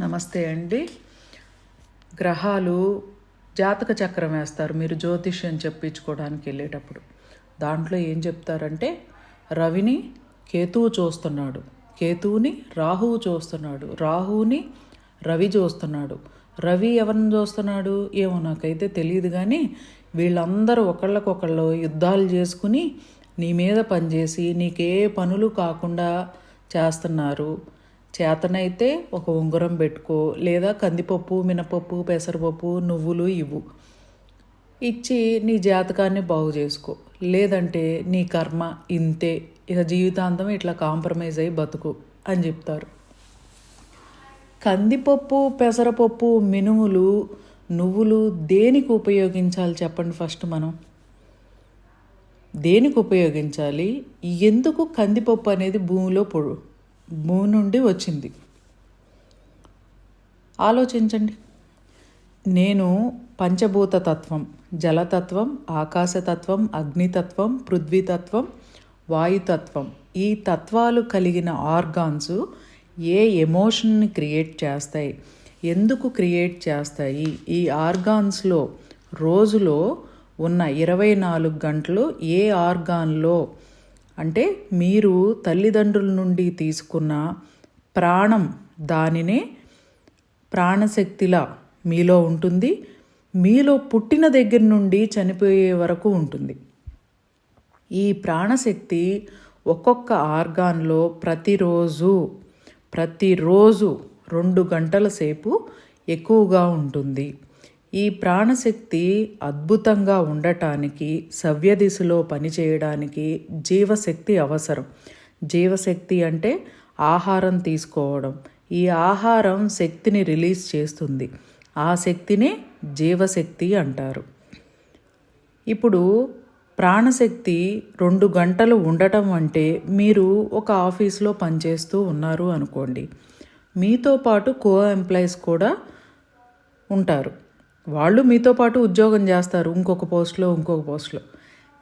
నమస్తే అండి. గ్రహాలు జాతక చక్రం వేస్తారు. మీరు జ్యోతిష్యం చెప్పించుకోవడానికి వెళ్ళేటప్పుడు. దాంట్లో ఏం చెప్తారంటే రవిని కేతువు చూస్తున్నాడు. కేతువుని రాహువు చూస్తున్నాడు. రాహువుని రవి చూస్తున్నాడు. రవి ఎవరిని చూస్తున్నాడు? ఏమో నాకైతే తెలియదు కానీ వీళ్ళందరూ ఒకళ్ళకొకళ్ళు యుద్ధాలు చేసుకుని నీ మీద పనిచేసి నీకే పనులు కాకుండా చేస్తున్నారు. చేతనైతే ఒక ఉంగరం పెట్టుకో లేదా కందిపప్పు మినపప్పు పెసరపప్పు నువ్వులు ఇవ్వు. ఇచ్చి నీ జాతకాన్ని బాగు చేసుకో. లేదంటే నీ కర్మ ఇంతే. ఇక జీవితాంతం ఇట్లా కాంప్రమైజ్ అయ్యి బతుకు అని చెప్తారు. కందిపప్పు పెసరపప్పు మినుములు నువ్వులు దేనికి ఉపయోగించాలి చెప్పండి ఫస్ట్ మనం? దేనికి ఉపయోగించాలి? ఎందుకు కందిపప్పు అనేది భూమిలో పొడు? భూమి నుండి వచ్చింది. ఆలోచించండి. నేను పంచభూత తత్వం జలతత్వం ఆకాశతత్వం అగ్నితత్వం పృథ్వీతత్వం వాయుతత్వం ఈ తత్వాలు కలిగిన ఆర్గాన్స్ ఏ ఎమోషన్ని క్రియేట్ చేస్తాయి? ఎందుకు క్రియేట్ చేస్తాయి? ఈ ఆర్గాన్స్లో రోజులో ఉన్న ఇరవై నాలుగు గంటలు ఏ ఆర్గాన్లో అంటే మీరు తల్లిదండ్రుల నుండి తీసుకున్న ప్రాణం దానినే ప్రాణశక్తిలా మీలో ఉంటుంది. మీలో పుట్టిన దగ్గర నుండి చనిపోయే వరకు ఉంటుంది. ఈ ప్రాణశక్తి ఒక్కొక్క ఆర్గాన్లో ప్రతిరోజు ప్రతిరోజు రెండు గంటల సేపు ఎక్కువగా ఉంటుంది. ఈ ప్రాణశక్తి అద్భుతంగా ఉండటానికి సవ్య దిశలో పనిచేయడానికి జీవశక్తి అవసరం. జీవశక్తి అంటే ఆహారం తీసుకోవడం. ఈ ఆహారం శక్తిని రిలీజ్ చేస్తుంది. ఆ శక్తిని జీవశక్తి అంటారు. ఇప్పుడు ప్రాణశక్తి రెండు గంటలు ఉండటం అంటే మీరు ఒక ఆఫీస్లో పనిచేస్తూ ఉన్నారు అనుకోండి. మీతో పాటు కో ఎంప్లాయీస్ కూడా ఉంటారు. వాళ్ళు మీతో పాటు ఉద్యోగం చేస్తారు ఇంకొక పోస్ట్లో ఇంకొక పోస్ట్లో.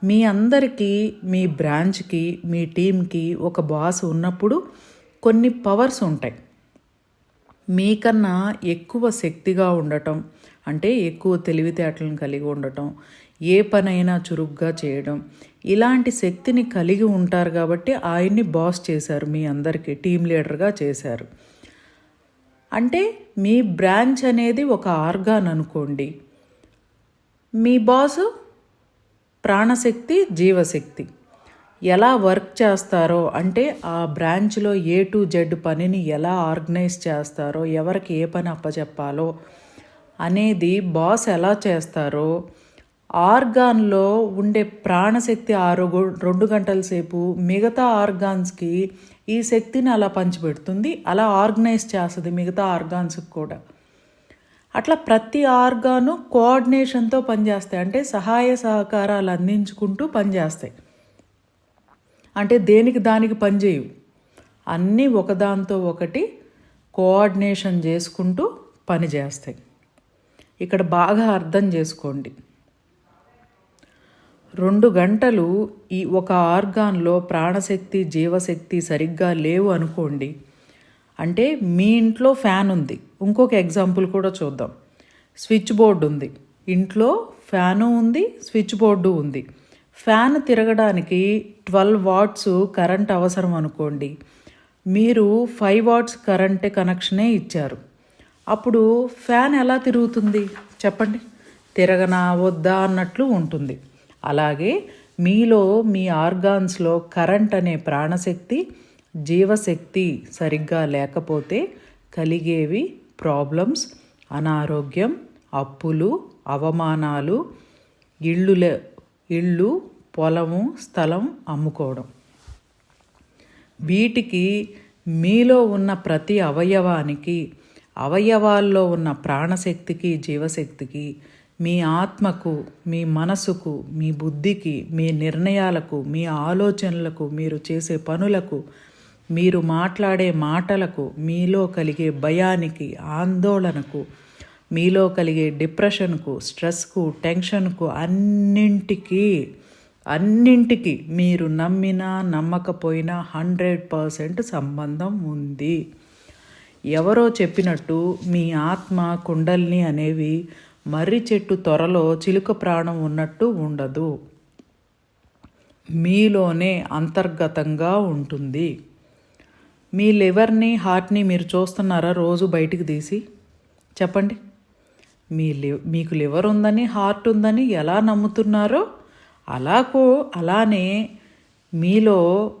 మీ అందరికీ మీ బ్రాంచ్కి మీ టీంకి ఒక బాస్ ఉన్నప్పుడు కొన్ని పవర్స్ ఉంటాయి. మీకన్నా ఎక్కువ శక్తిగా ఉండటం అంటే ఎక్కువ తెలివితేటలను కలిగి ఉండటం ఏ పనైనా చురుగ్గా చేయడం ఇలాంటి శక్తిని కలిగి ఉంటారు కాబట్టి ఆయన్ని బాస్ చేశారు మీ అందరికీ టీం లీడర్గా చేశారు. అంటే మీ బ్రాంచ్ అనేది ఒక ఆర్గాన్ అనుకోండి. మీ బాస్ ప్రాణశక్తి జీవశక్తి. ఎలా వర్క్ చేస్తారో అంటే ఆ బ్రాంచ్లో ఏ టు జెడ్ పనిని ఎలా ఆర్గనైజ్ చేస్తారో ఎవరికి ఏ పని అప్పచెప్పాలో అనేది బాస్ ఎలా చేస్తారో ఆర్గాన్లో ఉండే ప్రాణశక్తి ఆరు రెండు గంటల సేపు మిగతా ఆర్గాన్స్కి ఈ శక్తిని అలా పంచిపెడుతుంది అలా ఆర్గనైజ్ చేస్తుంది మిగతా ఆర్గాన్స్కి కూడా. అట్లా ప్రతి ఆర్గాను కోఆర్డినేషన్తో పనిచేస్తాయి. అంటే సహాయ సహకారాలు అందించుకుంటూ పనిచేస్తాయి. అంటే దేనికి దానికి పనిచేయవు అన్నీ ఒకదాంతో ఒకటి కోఆర్డినేషన్ చేసుకుంటూ పనిచేస్తాయి ఇక్కడ బాగా అర్థం చేసుకోండి. రెండు గంటలు ఈ ఒక ఆర్గాన్లో ప్రాణశక్తి జీవశక్తి సరిగ్గా లేవు అనుకోండి. అంటే మీ ఇంట్లో ఫ్యాన్ ఉంది. ఇంకొక ఎగ్జాంపుల్ కూడా చూద్దాం. స్విచ్ బోర్డు ఉంది. ఇంట్లో ఫ్యాను ఉంది స్విచ్ బోర్డు ఉంది. ఫ్యాన్ తిరగడానికి ట్వెల్వ్ వాట్స్ కరెంట్ అవసరం అనుకోండి. మీరు ఫైవ్ వాట్స్ కరెంట్ కనెక్షనే ఇచ్చారు. అప్పుడు ఫ్యాన్ ఎలా తిరుగుతుంది? చెప్పండి. తిరగనా వద్దా అన్నట్లు ఉంటుంది. అలాగే మీలో మీ ఆర్గాన్స్లో కరెంట్ అనే ప్రాణశక్తి జీవశక్తి సరిగ్గా లేకపోతే కలిగేవి ప్రాబ్లమ్స్ అనారోగ్యం అప్పులు అవమానాలు ఇళ్ళు ఇళ్ళు పొలము స్థలం అమ్ముకోవడం. వీటికి మీలో ఉన్న ప్రతి అవయవానికి అవయవాల్లో ఉన్న ప్రాణశక్తికి జీవశక్తికి మీ ఆత్మకు మీ మనసుకు మీ బుద్ధికి మీ నిర్ణయాలకు మీ ఆలోచనలకు మీరు చేసే పనులకు మీరు మాట్లాడే మాటలకు మీలో కలిగే భయానికి ఆందోళనకు మీలో కలిగే డిప్రెషన్కు స్ట్రెస్కు టెన్షన్కు అన్నింటికీ అన్నింటికి మీరు నమ్మినా నమ్మకపోయినా హండ్రెడ్ పర్సెంట్ సంబంధం ఉంది. ఎవరో చెప్పినట్టు మీ ఆత్మ కుండల్ని అనేవి మర్రి చెట్టు త్వరలో చిలుక ప్రాణం ఉన్నట్టు ఉండదు. మీలోనే అంతర్గతంగా ఉంటుంది. మీ లివర్ని హార్ట్ని మీరు చూస్తున్నారా రోజు బయటికి తీసి? చెప్పండి. మీ లి మీకు లివర్ ఉందని హార్ట్ ఉందని ఎలా నమ్ముతున్నారో అలాగో అలానే మీలో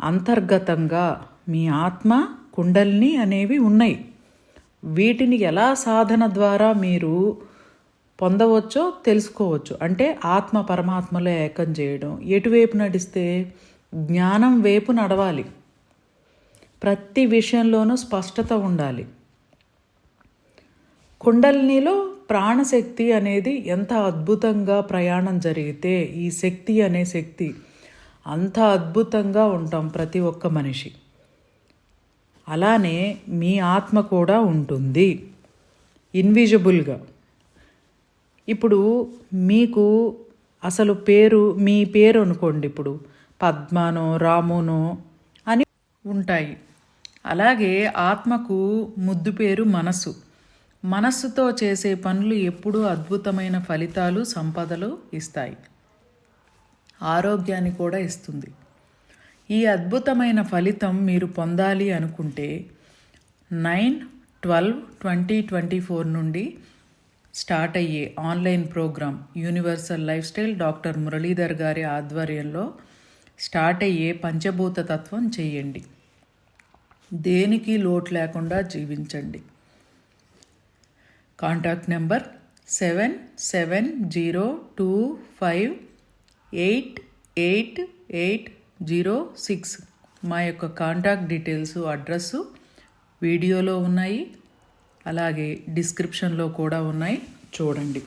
అంతర్గతంగా మీ ఆత్మ కుండల్ని అనేవి ఉన్నాయి. వీటిని ఎలా సాధన ద్వారా మీరు పొందవచ్చో తెలుసుకోవచ్చు. అంటే ఆత్మ పరమాత్మలో ఏకం చేయడం. ఎటువైపు నడిస్తే జ్ఞానం వైపు నడవాలి. ప్రతి విషయంలోనూ స్పష్టత ఉండాలి. కుండలినిలో ప్రాణశక్తి అనేది ఎంత అద్భుతంగా ప్రయాణం జరిగితే ఈ శక్తి అనే శక్తి అంత అద్భుతంగా ఉంటాం ప్రతి ఒక్క మనిషి. అలానే మీ ఆత్మ కూడా ఉంటుంది. ఇన్విజిబుల్గా. ఇప్పుడు మీకు అసలు పేరు మీ పేరు అనుకోండి ఇప్పుడు. పద్మానో రామునో అని ఉంటాయి. అలాగే ఆత్మకు ముద్దు పేరు మనసు మనస్సుతో చేసే పనులు ఎప్పుడూ అద్భుతమైన ఫలితాలు సంపదలు ఇస్తాయి. ఆరోగ్యాన్ని కూడా ఇస్తుంది. ఈ అద్భుతమైన ఫలితం మీరు పొందాలి అనుకుంటే nine twelve twenty twenty four నుండి స్టార్ట్ అయ్యే online program universal life style doctor Muralidhar గారి ఆధ్వర్యంలో స్టార్ట్ అయ్యే పంచభూత తత్వం చేయండి. దేనికి లోటు లేకుండా జీవించండి. Contact number seven seven zero two five eight eight eight zero six. మా యొక్క కాంటాక్ట్ డీటెయిల్స్ అడ్రస్సు వీడియోలో ఉన్నాయి. అలాగే డిస్క్రిప్షన్లో కూడా ఉన్నాయి. చూడండి.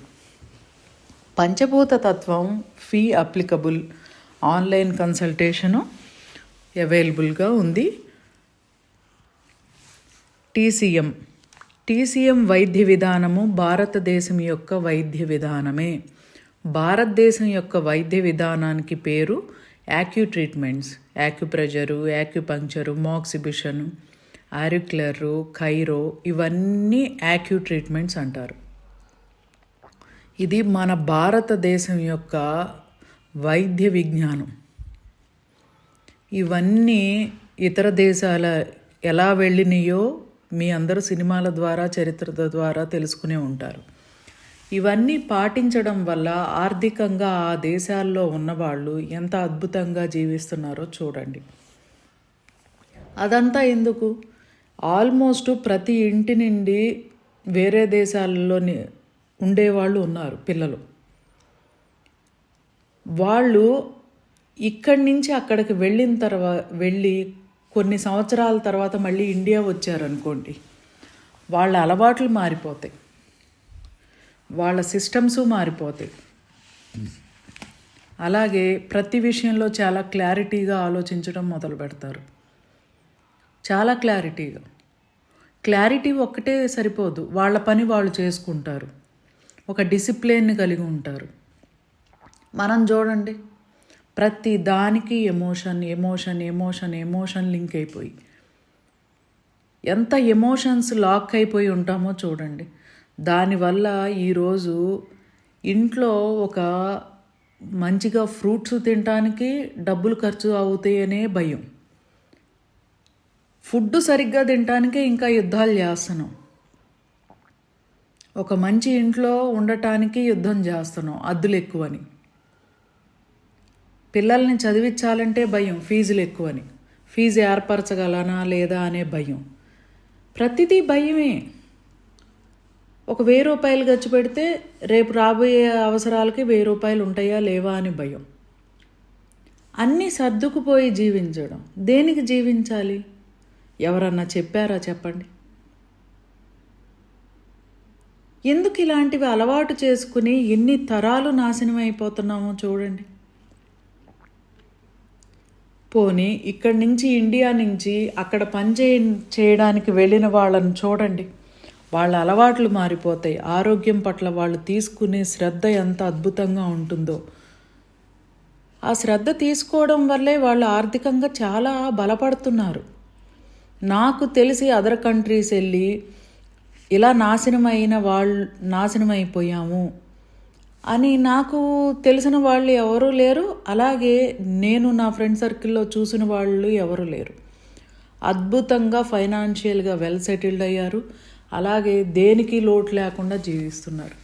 పంచభూత తత్వం ఫీ అప్లికబుల్ ఆన్లైన్ కన్సల్టేషను అవైలబుల్గా ఉంది టీసీఎం టీసీఎం వైద్య విధానము భారతదేశం యొక్క వైద్య విధానమే. భారతదేశం యొక్క వైద్య విధానానికి పేరు యాక్యూ ట్రీట్మెంట్స్ యాక్యుప్రెజరు యాక్యుపంక్చరు మాక్సిబిషన్ ఆరిక్లరు కైరో ఇవన్నీ యాక్యూ ట్రీట్మెంట్స్ అంటారు. ఇది మన భారతదేశం యొక్క వైద్య విజ్ఞానం. ఇవన్నీ ఇతర దేశాల ఎలా వెళ్ళినాయో మీ అందరూ సినిమాల ద్వారా చరిత్ర ద్వారా తెలుసుకునే ఉంటారు. ఇవన్నీ పాటించడం వల్ల ఆర్థికంగా ఆ దేశాల్లో ఉన్నవాళ్ళు ఎంత అద్భుతంగా జీవిస్తున్నారో చూడండి. అదంతా ఎందుకు? ఆల్మోస్ట్ ప్రతి ఇంటి నుండి వేరే దేశాలలోని ఉండేవాళ్ళు ఉన్నారు పిల్లలు. వాళ్ళు ఇక్కడి నుంచి అక్కడికి వెళ్ళిన తర్వాత వెళ్ళి కొన్ని సంవత్సరాల తర్వాత మళ్ళీ ఇండియా వచ్చారనుకోండి వాళ్ళ అలవాట్లు మారిపోతాయి. వాళ్ళ సిస్టమ్స్ మారిపోతాయి. అలాగే ప్రతి విషయంలో చాలా క్లారిటీగా ఆలోచించడం మొదలు పెడతారు చాలా క్లారిటీగా క్లారిటీ ఒక్కటే సరిపోదు. వాళ్ళ పని వాళ్ళు చేసుకుంటారు. ఒక డిసిప్లిన్ కలిగి ఉంటారు. మనం చూడండి. ప్రతి దానికి emotion emotion emotion emotion link అయిపోయి. ఎంత ఎమోషన్స్ లాక్ అయిపోయి ఉంటామో చూడండి. దానివల్ల ఈరోజు ఇంట్లో ఒక మంచిగా ఫ్రూట్స్ తినడానికి డబ్బులు ఖర్చు అవుతాయనే భయం. ఫుడ్ సరిగ్గా తినటానికే ఇంకా యుద్ధాలు చేస్తున్నాం. ఒక మంచి ఇంట్లో ఉండటానికి యుద్ధం చేస్తున్నాం అద్దులు ఎక్కువని. పిల్లల్ని చదివించాలంటే భయం ఫీజులు ఎక్కువని. ఫీజు ఏర్పరచగలనా లేదా అనే భయం. ప్రతిదీ భయమే. ఒక వెయ్యి రూపాయలు ఖర్చు పెడితే రేపు రాబోయే అవసరాలకి వెయ్యి రూపాయలు ఉంటాయా లేవా అని భయం. అన్నీ సర్దుకుపోయి జీవించడం. దేనికి జీవించాలి? ఎవరన్నా చెప్పారా చెప్పండి? ఎందుకు ఇలాంటివి అలవాటు చేసుకుని ఎన్ని తరాలు నాశనం అయిపోతున్నామో చూడండి. పోనీ ఇక్కడి నుంచి ఇండియా నుంచి అక్కడ పని చేయ చేయడానికి వెళ్ళిన వాళ్ళని చూడండి. వాళ్ళ అలవాట్లు మారిపోతాయి. ఆరోగ్యం పట్ల వాళ్ళు తీసుకునే శ్రద్ధ ఎంత అద్భుతంగా ఉంటుందో. ఆ శ్రద్ధ తీసుకోవడం వల్లే వాళ్ళు ఆర్థికంగా చాలా బలపడుతున్నారు. నాకు తెలిసి అదర్ కంట్రీస్ వెళ్ళి ఇలా నాశనమైన వాళ్ళు నాశనం అయిపోయాము అని నాకు తెలిసిన వాళ్ళు ఎవరూ లేరు. అలాగే నేను నా ఫ్రెండ్ సర్కిల్లో చూసిన వాళ్ళు ఎవరు లేరు. అద్భుతంగా ఫైనాన్షియల్గా వెల్ సెటిల్డ్ అయ్యారు. అలాగే దేనికి లోటు లేకుండా జీవిస్తున్నారు.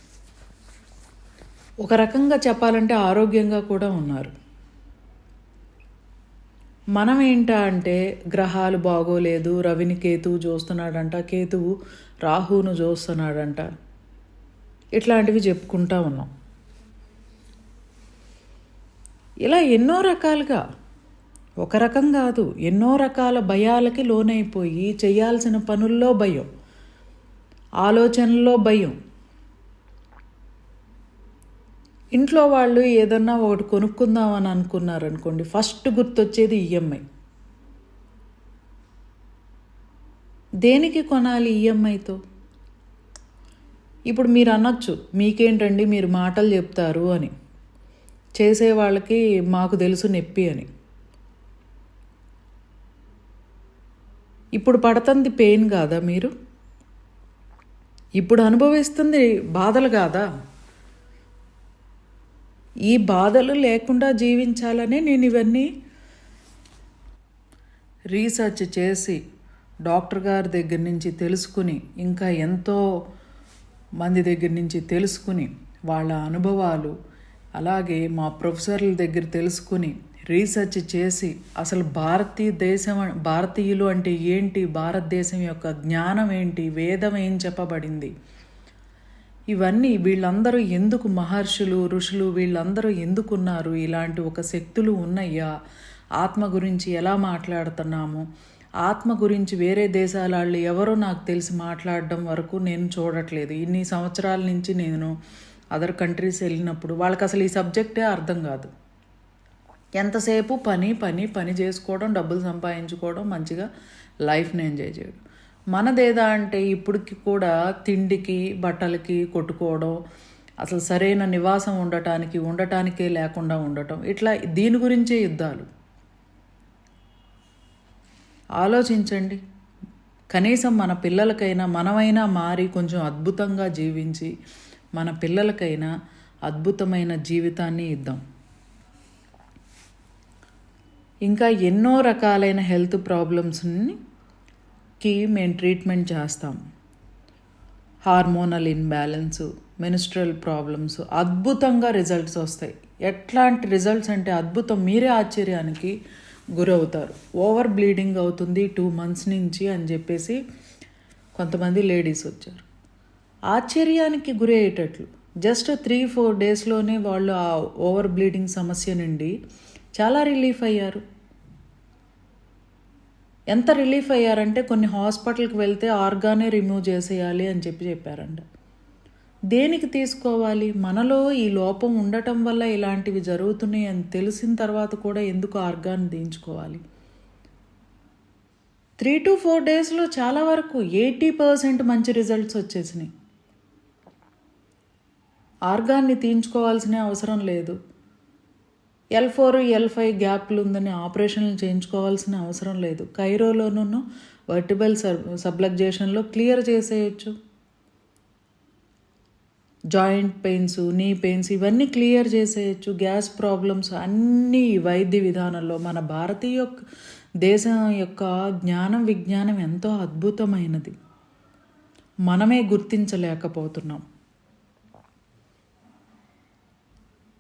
ఒక రకంగా చెప్పాలంటే ఆరోగ్యంగా కూడా ఉన్నారు. మనం ఏంటా అంటే గ్రహాలు బాగోలేదు రవిని కేతువు చూస్తున్నాడంట కేతువు రాహును చూస్తున్నాడంట ఇట్లాంటివి చెప్పుకుంటా ఉన్నాం. ఇలా ఎన్నో రకాలుగా ఒక రకం కాదు ఎన్నో రకాల భయాలకి లోనైపోయి చేయాల్సిన పనుల్లో భయం ఆలోచనల్లో భయం ఇంట్లో వాళ్ళు ఏదన్నా ఒకటి కొనుక్కుందామని అనుకున్నారనుకోండి ఫస్ట్ గుర్తొచ్చేది ఈఎంఐ దేనికి కొనాలి ఈఎంఐతో ఇప్పుడు మీరు అనొచ్చు మీకేంటండి మీరు మాటలు చెప్తారు అని. చేసే వాళ్ళకి మాకు తెలుసు నొప్పి అని. ఇప్పుడు పడుతుంది పెయిన్ కాదా మీరు? ఇప్పుడు అనుభవిస్తుంది బాధలు కాదా? ఈ బాధలు లేకుండా జీవించాలనే నేను ఇవన్నీ రీసెర్చ్ చేసి డాక్టర్ గారి దగ్గర నుంచి తెలుసుకుని ఇంకా ఎంతో మంది దగ్గర నుంచి తెలుసుకుని వాళ్ళ అనుభవాలు అలాగే మా ప్రొఫెసర్ల దగ్గర తెలుసుకుని రీసెర్చ్ చేసి అసలు భారతీయ దేశం భారతీయులు అంటే ఏంటి? భారతదేశం యొక్క జ్ఞానం ఏంటి? వేదం ఏం చెప్పబడింది? ఇవన్నీ వీళ్ళందరూ ఎందుకు మహర్షులు ఋషులు వీళ్ళందరూ ఎందుకున్నారు? ఇలాంటి ఒక శక్తులు ఉన్నాయా ఆత్మ గురించి ఎలా మాట్లాడుతున్నాము? ఆత్మ గురించి వేరే దేశాల వాళ్ళు ఎవరో నాకు తెలిసి మాట్లాడడం వరకు నేను చూడట్లేదు. ఇన్ని సంవత్సరాల నుంచి నేను అదర్ కంట్రీస్ వెళ్ళినప్పుడు వాళ్ళకి అసలు ఈ సబ్జెక్టే అర్థం కాదు. ఎంతసేపు పని పని పని చేసుకోవడం డబ్బులు సంపాదించుకోవడం మంచిగా లైఫ్ని ఎంజాయ్ చేయడం. మనదేదా అంటే ఇప్పటికి కూడా తిండికి బట్టలకి కొట్టుకోవడం అసలు సరైన నివాసం ఉండటానికి ఉండటానికే లేకుండా ఉండటం. ఇట్లా దీని గురించే యుద్ధాలు. ఆలోచించండి. కనీసం మన పిల్లలకైనా మనమైనా మారి కొంచెం అద్భుతంగా జీవించి మన పిల్లలకైనా అద్భుతమైన జీవితాన్ని ఇద్దాం. ఇంకా ఎన్నో రకాలైన హెల్త్ ప్రాబ్లమ్స్ని కి మేము ట్రీట్మెంట్ చేస్తాం. హార్మోనల్ ఇన్బ్యాలెన్స్ మెనిస్ట్రల్ ప్రాబ్లమ్స్ అద్భుతంగా రిజల్ట్స్ వస్తాయి. ఎట్లాంటి రిజల్ట్స్ అంటే అద్భుతం. మీరే ఆశ్చర్యానికి గురవుతారు. ఓవర్ బ్లీడింగ్ అవుతుంది టూ మంత్స్ నుంచి అని చెప్పేసి కొంతమంది లేడీస్ వచ్చారు. ఆశ్చర్యానికి గురయ్యేటట్లు. జస్ట్ త్రీ ఫోర్ డేస్లోనే వాళ్ళు ఆ ఓవర్ బ్లీడింగ్ సమస్య నుండి చాలా రిలీఫ్ అయ్యారు. ఎంత రిలీఫ్ అయ్యారంటే కొన్ని హాస్పిటల్కి వెళ్తే ఆర్గానే రిమూవ్ చేసేయాలి అని చెప్పి చెప్పారంట. దేనికి తీసుకోవాలి? మనలో ఈ లోపం ఉండటం వల్ల ఇలాంటివి జరుగుతున్నాయి అని తెలిసిన తర్వాత కూడా ఎందుకు ఆర్గాన్ దించుకోవాలి? త్రీ టు ఫోర్ డేస్లో చాలా వరకు ఎయిటీ పర్సెంట్ మంచి రిజల్ట్స్ వచ్చేసినాయి. ఆర్గాన్ని తీయించుకోవాల్సిన అవసరం లేదు. ఎల్ ఫోర్ ఎల్ ఫైవ్ గ్యాప్లు ఉందని ఆపరేషన్లు చేయించుకోవాల్సిన అవసరం లేదు. కైరోలోనూ వర్టిబల్ సబ్ సబ్లగ్జేషన్లో క్లియర్ చేసేయచ్చు. జాయింట్ పెయిన్స్ నీ పెయిన్స్ ఇవన్నీ క్లియర్ చేసేయచ్చు. గ్యాస్ ప్రాబ్లమ్స్ అన్నీ వైద్య విధానంలో మన భారతీయ యొక్క దేశం యొక్క జ్ఞానం విజ్ఞానం ఎంతో అద్భుతమైనది. మనమే గుర్తించలేకపోతున్నాం.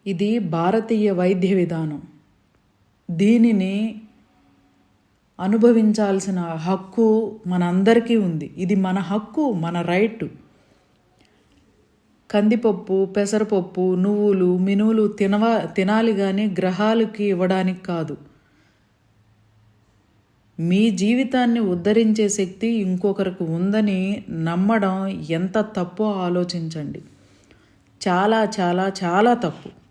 ఇది భారతీయ వైద్య విధానం. దీనిని అనుభవించాల్సిన హక్కు మనందరికీ ఉంది. ఇది మన హక్కు మన రైట్. కందిపప్పు పెసరపప్పు నువ్వులు మినువులు తినవ తినాలి కానీ గ్రహాలకి ఇవ్వడానికి కాదు. మీ జీవితాన్ని ఉద్ధరించే శక్తి ఇంకొకరికి ఉందని నమ్మడం ఎంత తప్పో ఆలోచించండి. చాలా చాలా చాలా తప్పు.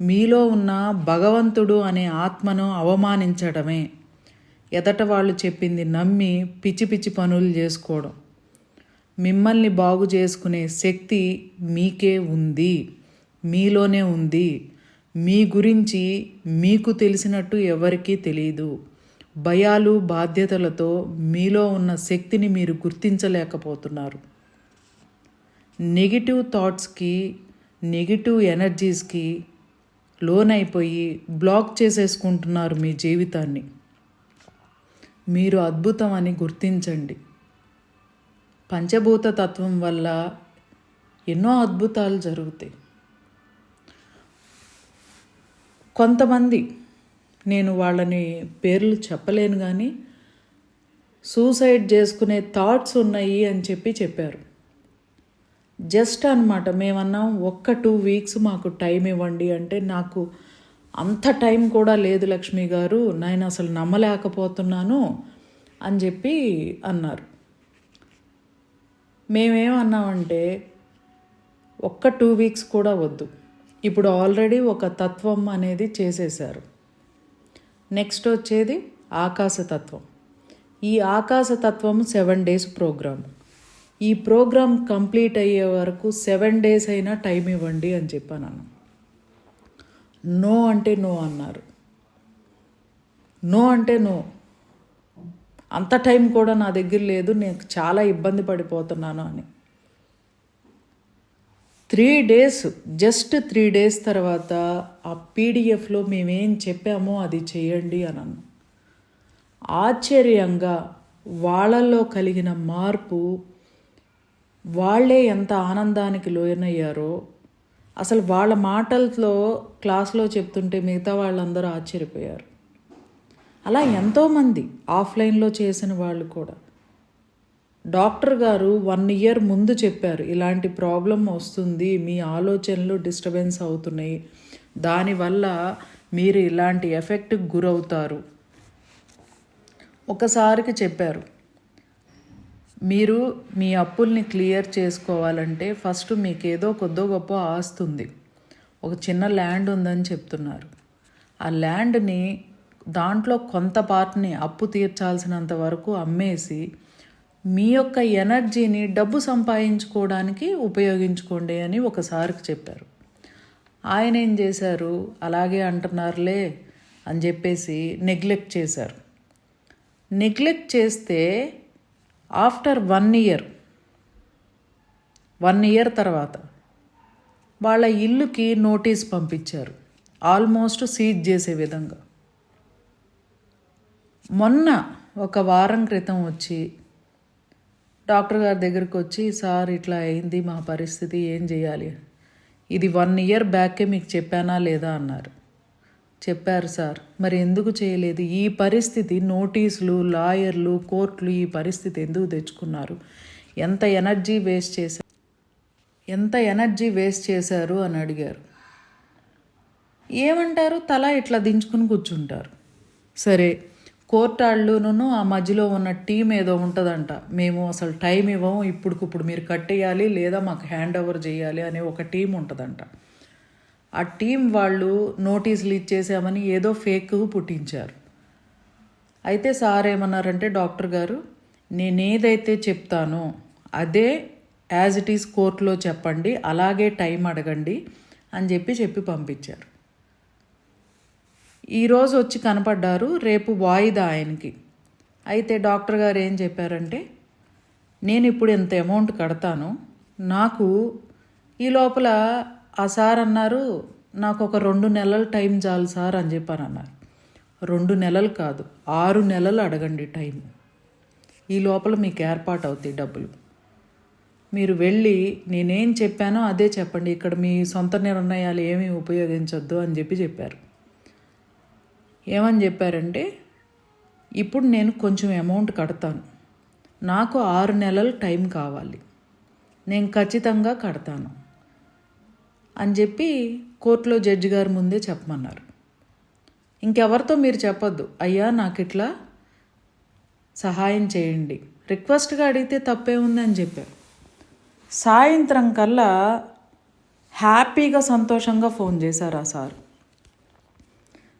మీలో ఉన్న భగవంతుడు అనే ఆత్మను అవమానించడమే ఎదట వాళ్ళు చెప్పింది నమ్మి పిచ్చి పిచ్చి పనులు చేసుకోవడం. మిమ్మల్ని బాగు చేసుకునే శక్తి మీకే ఉంది. మీలోనే ఉంది. మీ గురించి మీకు తెలిసినట్టు ఎవరికీ తెలియదు భయాలు బాధ్యతలతో మీలో ఉన్న శక్తిని మీరు గుర్తించలేకపోతున్నారు. నెగిటివ్ థాట్స్కి నెగిటివ్ ఎనర్జీస్కి లోనైపోయి బ్లాక్ చేసేసుకుంటున్నారు మీ జీవితాన్ని. మీరు అద్భుతం అని గుర్తించండి. పంచభూత తత్వం వల్ల ఎన్నో అద్భుతాలు జరుగుతాయి. కొంతమంది నేను వాళ్ళని పేర్లు చెప్పలేను కానీ సూసైడ్ చేసుకునే థాట్స్ ఉన్నాయి అని చెప్పి చెప్పారు. జస్ట్ అనమాట మేమన్నాం ఒక్క టూ వీక్స్ మాకు టైం ఇవ్వండి అంటే నాకు అంత టైం కూడా లేదు లక్ష్మి గారు నేను అసలు నమ్మలేకపోతున్నాను అని చెప్పి అన్నారు. మేమేమన్నామంటే ఒక్క టూ వీక్స్ కూడా వద్దు. ఇప్పుడు ఆల్రెడీ ఒక తత్వం అనేది చేసేశారు. నెక్స్ట్ వచ్చేది ఆకాశతత్వం ఈ ఆకాశతత్వం సెవెన్ డేస్ ప్రోగ్రామ్ ఈ ప్రోగ్రామ్ కంప్లీట్ అయ్యే వరకు సెవెన్ డేస్ అయినా టైం ఇవ్వండి అని చెప్పాను నో అంటే నో అన్నారు. నో అంటే నో. అంత టైం కూడా నా దగ్గర లేదు నేను చాలా ఇబ్బంది పడిపోతున్నాను అని. Three days just three days తర్వాత ఆ పీడిఎఫ్లో మేమేం చెప్పామో అది చేయండి అన్నాను ఆశ్చర్యంగా వాళ్ళల్లో కలిగిన మార్పు వాళ్ళే ఎంత ఆనందానికి లోనయ్యారో అసలు వాళ్ళ మాటలతో క్లాస్లో చెప్తుంటే మిగతా వాళ్ళందరూ ఆశ్చర్యపోయారు. అలా ఎంతోమంది ఆఫ్లైన్లో చేసిన వాళ్ళు కూడా. డాక్టర్ గారు వన్ ఇయర్ ముందు చెప్పారు ఇలాంటి ప్రాబ్లం వస్తుంది మీ ఆలోచనలు డిస్టర్బెన్స్ అవుతున్నాయి దానివల్ల మీరు ఇలాంటి ఎఫెక్ట్కి గురవుతారు. ఒకసారికి చెప్పారు మీరు మీ అప్పుల్ని క్లియర్ చేసుకోవాలంటే ఫస్ట్ మీకు ఏదో కొద్దో గొప్ప ఆస్తుంది ఒక చిన్న ల్యాండ్ ఉందని చెప్తున్నారు. ఆ ల్యాండ్ని దాంట్లో కొంత పార్ట్ని అప్పు తీర్చాల్సినంత వరకు అమ్మేసి మీ యొక్క ఎనర్జీని డబ్బు సంపాదించుకోవడానికి ఉపయోగించుకోండి అని ఒకసారికి చెప్పారు. ఆయన ఏం చేశారు? అలాగే అంటున్నారులే అని చెప్పేసి నెగ్లెక్ట్ చేశారు. నెగ్లెక్ట్ చేస్తే after one year one year తర్వాత వాళ్ళ ఇల్లుకి నోటీస్ పంపించారు. ఆల్మోస్ట్ సీజ్ చేసే విధంగా. మొన్న ఒక వారం క్రితం వచ్చి డాక్టర్ గారి దగ్గరికి వచ్చి సార్ ఇట్లా అయింది మా పరిస్థితి ఏం చేయాలి? ఇది వన్ ఇయర్ బ్యాకే మీకు చెప్పానా లేదా? అన్నారు. చెప్పారు సార్. మరి ఎందుకు చేయలేదు? ఈ పరిస్థితి నోటీసులు లాయర్లు కోర్టులు ఈ పరిస్థితి ఎందుకు తెచ్చుకున్నారు? ఎంత ఎనర్జీ వేస్ట్ చేశారు ఎంత ఎనర్జీ వేస్ట్ చేశారు అని అడిగారు. ఏమంటారు? తల ఇట్లా దించుకుని కూర్చుంటారు. సరే కోర్టాళ్ళును ఆ మధ్యలో ఉన్న టీం ఏదో ఉంటుందంట. మేము అసలు టైం ఇవ్వము ఇప్పుడుకిప్పుడు మీరు కట్టేయాలి లేదా మాకు హ్యాండ్ ఓవర్ చేయాలి అనే ఒక టీం ఉంటుందంట. ఆ టీం వాళ్ళు నోటీసులు ఇచ్చేసామని ఏదో ఫేక్ పుట్టించారు. అయితే సార్ ఏమన్నారంటే డాక్టర్ గారు నేనేదైతే చెప్తానో అదే యాజ్ ఇట్ ఈస్ కోర్టులో చెప్పండి అలాగే టైం అడగండి అని చెప్పి చెప్పి పంపించారు. ఈరోజు వచ్చి కనపడ్డారు రేపు వాయిదా ఆయనకి. అయితే డాక్టర్ గారు ఏం చెప్పారంటే నేను ఇప్పుడు ఎంత అమౌంట్ కడతాను నాకు ఈ లోపల ఆ సార్ అన్నారు నాకు ఒక రెండు నెలల టైం చాలు సార్ అని చెప్పాను అన్నారు. రెండు నెలలు కాదు ఆరు నెలలు అడగండి టైం. ఈ లోపల మీకు ఏర్పాటు అవుతాయి డబ్బులు. మీరు వెళ్ళి నేనేం చెప్పానో అదే చెప్పండి. ఇక్కడ మీ సొంత నిర్ణయాలు ఏమీ ఉపయోగించొద్దు అని చెప్పి చెప్పారు. ఏమని చెప్పారంటే ఇప్పుడు నేను కొంచెం అమౌంట్ కడతాను. నాకు ఆరు నెలలు టైం కావాలి. నేను ఖచ్చితంగా కడతాను. అని చెప్పి కోర్టులో జడ్జి గారి ముందే చెప్పమన్నారు. ఇంకెవరితో మీరు చెప్పొద్దు. అయ్యా నాకు ఇట్లా సహాయం చేయండి. రిక్వెస్ట్గా అడిగితే తప్పే ఉంది అని చెప్పారు. సాయంత్రం కల్లా హ్యాపీగా సంతోషంగా ఫోన్ చేశారు ఆ sir.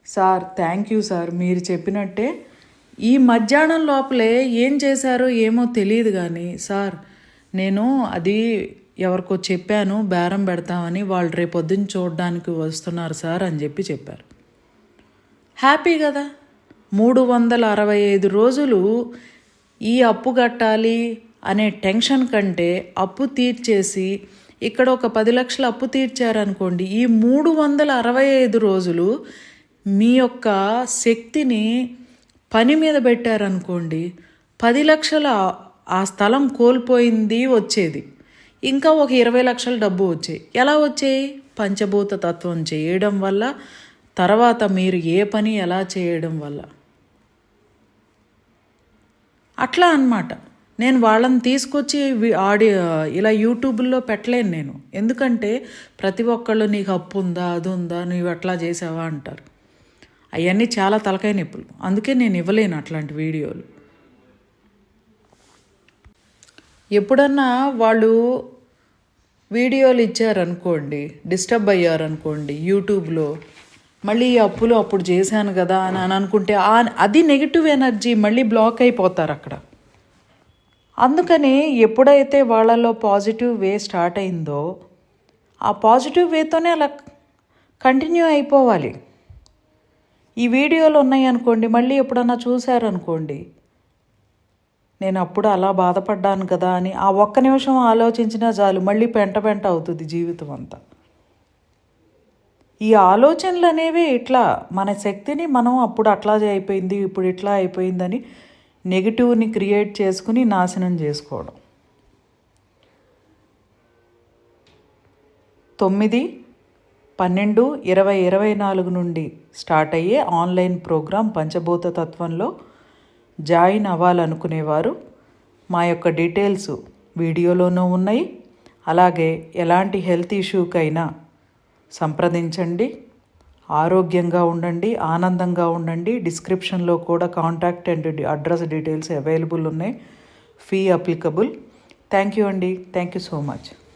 Sir thank you sir. మీరు చెప్పినట్టే ఈ మధ్యాహ్నం లోపలే ఏం చేశారో ఏమో తెలియదు కానీ సార్ నేను అది ఎవరికో చెప్పాను బేరం పెడతామని వాళ్ళు రేపొద్దున చూడడానికి వస్తున్నారు సార్ అని చెప్పి చెప్పారు. హ్యాపీ కదా? మూడు వందల అరవై ఐదు రోజులు ఈ అప్పు కట్టాలి అనే టెన్షన్ కంటే అప్పు తీర్చేసి ఇక్కడ ఒక పది లక్షల అప్పు తీర్చారనుకోండి ఈ మూడు వందల అరవై ఐదు రోజులు మీ యొక్క శక్తిని పని మీద పెట్టారనుకోండి పది లక్షల ఆ స్థలం కోల్పోయింది వచ్చేది. ఇంకా ఒక ఇరవై లక్షల డబ్బు వచ్చాయి ఎలా వచ్చాయి పంచభూత తత్వం చేయడం వల్ల తర్వాత మీరు ఏ పని ఎలా చేయడం వల్ల? అట్లా అన్నమాట. నేను వాళ్ళని తీసుకొచ్చి ఆడియో ఇలా యూట్యూబ్లో పెట్టలేను నేను. ఎందుకంటే ప్రతి ఒక్కళ్ళు నీకు అప్పు ఉందా అది ఉందా నువ్వు అట్లా చేసావా అంటారు. అవన్నీ చాలా తలకాయ నొప్పులు. అందుకే నేను ఇవ్వలేను అట్లాంటి వీడియోలు. ఎప్పుడన్నా వాళ్ళు వీడియోలు ఇచ్చారనుకోండి డిస్టర్బ్ అయ్యారనుకోండి యూట్యూబ్లో మళ్ళీ ఈ అప్పులు అప్పుడు చేశాను కదా అని అని అనుకుంటే ఆ- అది నెగిటివ్ ఎనర్జీ మళ్ళీ బ్లాక్ అయిపోతారు అక్కడ. అందుకని ఎప్పుడైతే వాళ్ళలో పాజిటివ్ వే స్టార్ట్ అయిందో ఆ పాజిటివ్ వేతోనే అలా కంటిన్యూ అయిపోవాలి. ఈ వీడియోలు ఉన్నాయి అనుకోండి మళ్ళీ ఎప్పుడన్నా చూశారనుకోండి నేను అప్పుడు అలా బాధపడ్డాను కదా అని ఆ ఒక్క నిమిషం ఆలోచించినా చాలు మళ్ళీ పెంట పెంట అవుతుంది జీవితం అంతా. ఈ ఆలోచనలు అనేవి ఇట్లా మన శక్తిని మనం అప్పుడు అట్లా అయిపోయింది ఇప్పుడు ఇట్లా అయిపోయిందని నెగిటివ్ని క్రియేట్ చేసుకుని నాశనం చేసుకోవడం. తొమ్మిది పన్నెండు ఇరవై ఇరవై నాలుగు నుండి స్టార్ట్ అయ్యే ఆన్లైన్ ప్రోగ్రాం పంచభూత తత్వంలో జాయిన్ అవ్వాలనుకునేవారు. మా యొక్క డీటెయిల్స్ వీడియోలోనూ ఉన్నాయి. అలాగే ఎలాంటి హెల్త్ ఇష్యూకైనా సంప్రదించండి. ఆరోగ్యంగా ఉండండి ఆనందంగా ఉండండి. డిస్క్రిప్షన్లో కూడా contact and address details available ఉన్నాయి. ఫీ అప్లికబుల్ థ్యాంక్ యూ అండి. Thank you so much